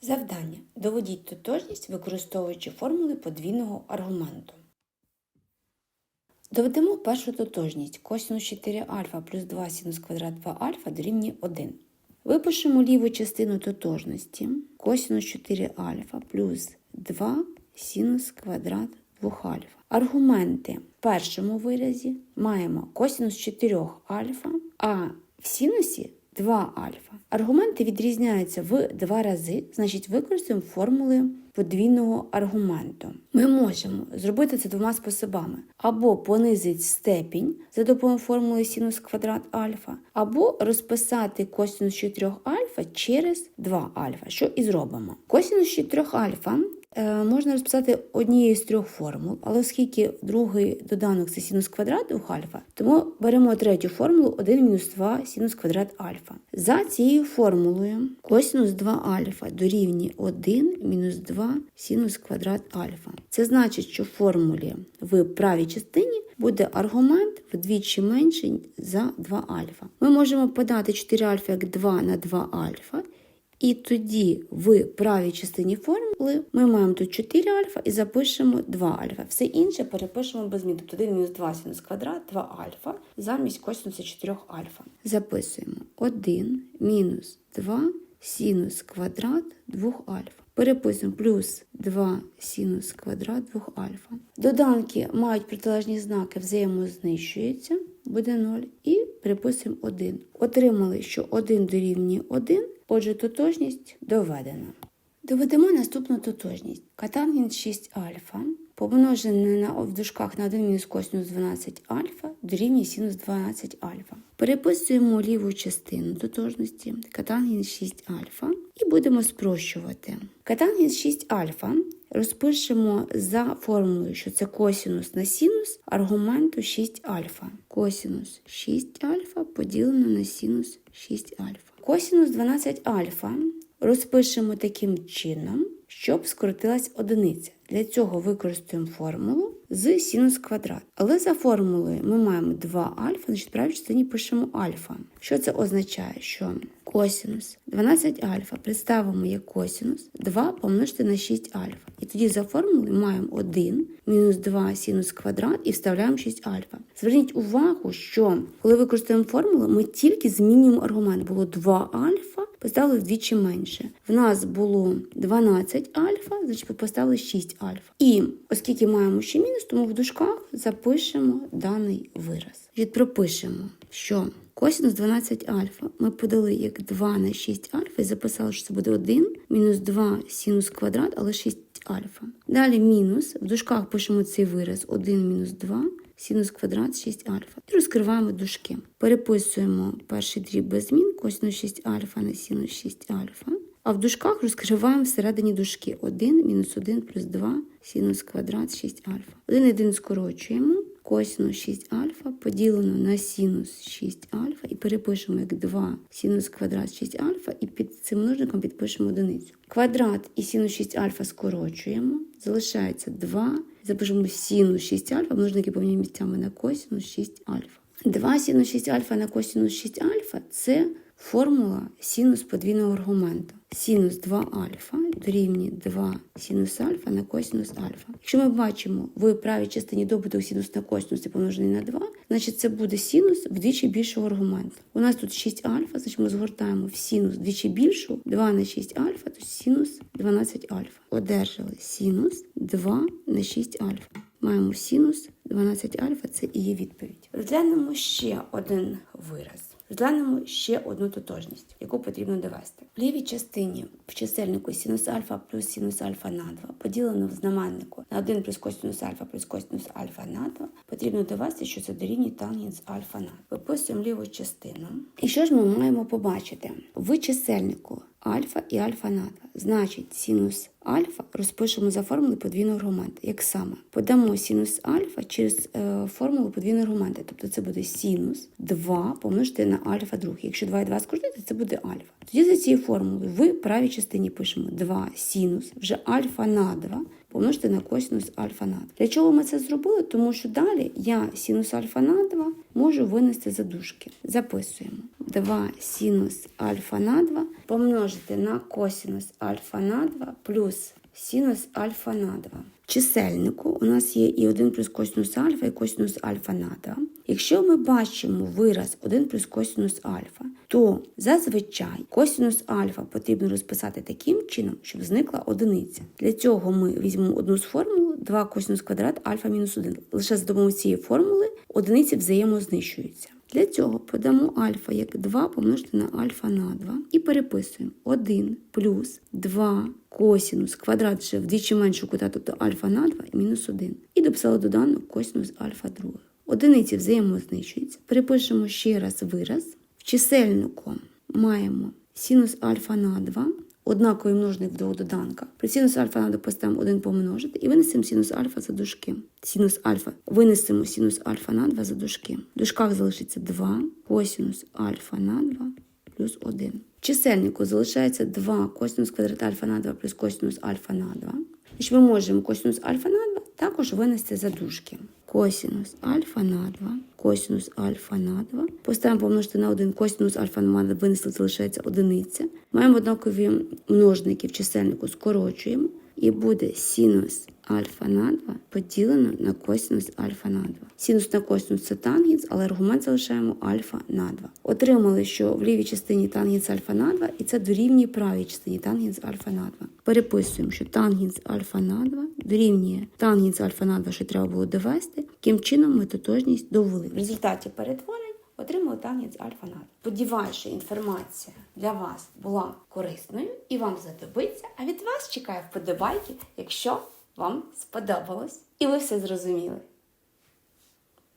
Завдання. Доведіть тотожність, використовуючи формули подвійного аргументу. Доведемо першу тотожність. Косинус 4 альфа плюс 2 синус квадрат 2 альфа дорівнює 1. Випишемо ліву частину тотожності. Косинус 4 альфа плюс 2 синус квадрат 2 альфа. Аргументи в першому виразі маємо косинус 4 альфа, а в синусі 2 альфа. Аргументи відрізняються в два рази, значить використаємо формули подвійного аргументу. Ми можемо зробити це двома способами: або понизити степінь за допомогою формули синус квадрат альфа, або розписати косинус 4 альфа через 2 альфа, що і зробимо. Косинус 4 альфа можна розписати однією з трьох формул, але оскільки другий доданок це синус квадрат 2 альфа, тому беремо третю формулу 1 мінус 2 синус квадрат альфа. За цією формулою косинус 2 альфа дорівнює 1 мінус 2 синус квадрат альфа. Це значить, що в формулі в правій частині буде аргумент вдвічі менший за 2 альфа. Ми можемо подати 4 альфа як 2 на 2 альфа. І тоді в правій частині формули ми маємо тут 4 альфа і запишемо 2 альфа. Все інше перепишемо без змін. Тобто 1 мінус 2 синус квадрат, 2 альфа замість косинуса 4 альфа. Записуємо 1 мінус 2 синус квадрат 2 альфа. Переписуємо плюс 2 синус квадрат 2 альфа. Доданки мають протилежні знаки, взаємознищуються, буде 0. І переписуємо 1. Отримали, що 1 дорівнює 1, отже, тотожність доведена. Доведемо наступну тотожність. Катангенс 6 альфа помножене на в дужках на 1 мінус косинус 12 альфа дорівнює синус 12 альфа. Переписуємо ліву частину тотожності катангенс 6 альфа і будемо спрощувати. Катангенс 6 альфа розпишемо за формулою, що це косинус на синус аргументу 6 альфа. Косинус 6 альфа поділено на синус 6 альфа. Косинус 12 альфа розпишемо таким чином, щоб скоротилась одиниця. Для цього використаємо формулу з синус квадрат. Але за формулою ми маємо 2 альфа, значить в правій частині пишемо альфа. Що це означає? Що косинус 12 альфа представимо як косинус 2 помножити на 6 альфа. І тоді за формулою маємо 1 мінус 2 синус квадрат і вставляємо 6 альфа. Зверніть увагу, що коли використаємо формулу, ми тільки змінюємо аргумент. Було 2 альфа, поставили вдвічі менше. В нас було 12 альфа, значить поставили 6 альфа. І оскільки маємо ще мінус, тому в дужках запишемо даний вираз. Від пропишемо, що косинус 12 альфа ми подали як 2 на 6 альфа і записали, що це буде 1 мінус 2 синус квадрат, але 6 альфа. Далі мінус, в дужках пишемо цей вираз 1 мінус 2 синус квадрат 6 альфа. І розкриваємо дужки. Переписуємо перший дріб без змін, косинус 6 альфа на синус 6 альфа. А в дужках розкриваємо всередині дужки 1 мінус 1 плюс 2 синус квадрат 6 альфа. 1 1 скорочуємо. Косинус 6 альфа поділено на синус 6 альфа і перепишемо як 2 синус квадрат 6 альфа і під цим множником підпишемо одиницю. Квадрат і синус 6 альфа скорочуємо. Залишається 2. Запишемо синус 6 альфа, множники поміняємо місцями на косинус 6 альфа. 2 синус 6 альфа на косинус 6 альфа це формула синус подвійного аргументу. Синус 2 альфа дорівнює 2 синус альфа на косинус альфа. Якщо ми бачимо в правій частині добуток синус на косинус і помножений на 2, значить це буде синус вдвічі більшого аргументу. У нас тут 6 альфа, значить ми згортаємо в синус вдвічі більшу, 2 на 6 альфа, то синус 12 альфа. Одержали синус 2 на 6 альфа. Маємо синус 12 альфа, це і є відповідь. Розглянемо ще один вираз. Розглянемо ще одну тотожність, яку потрібно довести. В лівій частині в чисельнику синус альфа плюс синус альфа на 2 поділено в знаменнику на 1 плюс косинус альфа плюс косинус альфа на 2, потрібно довести, що це дорівнює тангенс альфа на 2. Виписуємо ліву частину. І що ж ми маємо побачити? В чисельнику альфа і альфа на 2. Значить, синус альфа розпишемо за формулою подвійного аргумента. Як саме? Подамо синус альфа через е, формулу подвійного аргумента. Тобто це буде синус 2 помножити на альфа другий. Якщо 2 і 2 скоротити, це буде альфа. Тоді за цією формулою в правій частині пишемо 2 синус, вже альфа на 2 помножити на косинус альфа на 2. Для чого ми це зробили? Тому що далі я синус альфа на 2 можу винести за дужки. Записуємо 2 синус альфа на 2 помножити на косинус альфа на 2 плюс синус альфа на 2. В чисельнику у нас є і 1 плюс косинус альфа, і косинус альфа на 2. Якщо ми бачимо вираз 1 плюс косинус альфа, то зазвичай косинус альфа потрібно розписати таким чином, щоб зникла одиниця. Для цього ми візьмемо одну з формул 2 косинус квадрат альфа мінус 1. Лише за допомогою цієї формули одиниці взаємознищуються. Для цього подамо альфа як 2 помножити на альфа на 2 і переписуємо 1 плюс 2 косінус квадрат ще вдвічі менше кута, тобто альфа на 2 і мінус 1. І дописали доданок косінус альфа 2. Одиниці взаємознищуються. Перепишемо ще раз вираз. В чисельнику маємо синус альфа на 2, однаковий множник до доданка. При синус альфа 2 поставимо 1 помножити і винесемо синус альфа за дужки. Синус альфа. Винесемо синус альфа на 2 за дужки. В дужках залишиться 2 косинус альфа на 2 плюс 1. В чисельнику залишається 2 косинус квадрат альфа на 2 плюс косинус альфа на 2. Значить, ми можемо косинус альфа на 2 також винести за дужки. Косинус альфа на 2, косинус альфа на 2. Поставимо помножити на 1, косинус альфа на 2 винесли, залишається одиниця. Маємо однакові множники в чисельнику, скорочуємо. І буде синус альфа на 2 поділено на косинус альфа на 2. Синус на косинус це тангенс, але аргумент залишаємо альфа на 2. Отримали, що в лівій частині тангенс альфа на 2, і це дорівнює правій частині тангенс альфа на 2. Переписуємо, що тангенс альфа на 2 дорівнює тангенс альфа на 2, що треба було довести. Таким чином ми тотожність довели. В результаті перетворень отримали тангенс альфа на 2. Сподіваюся, що інформація для вас була корисною і вам знадобиться. А від вас чекаю вподобайки, якщо вам сподобалось і ви все зрозуміли.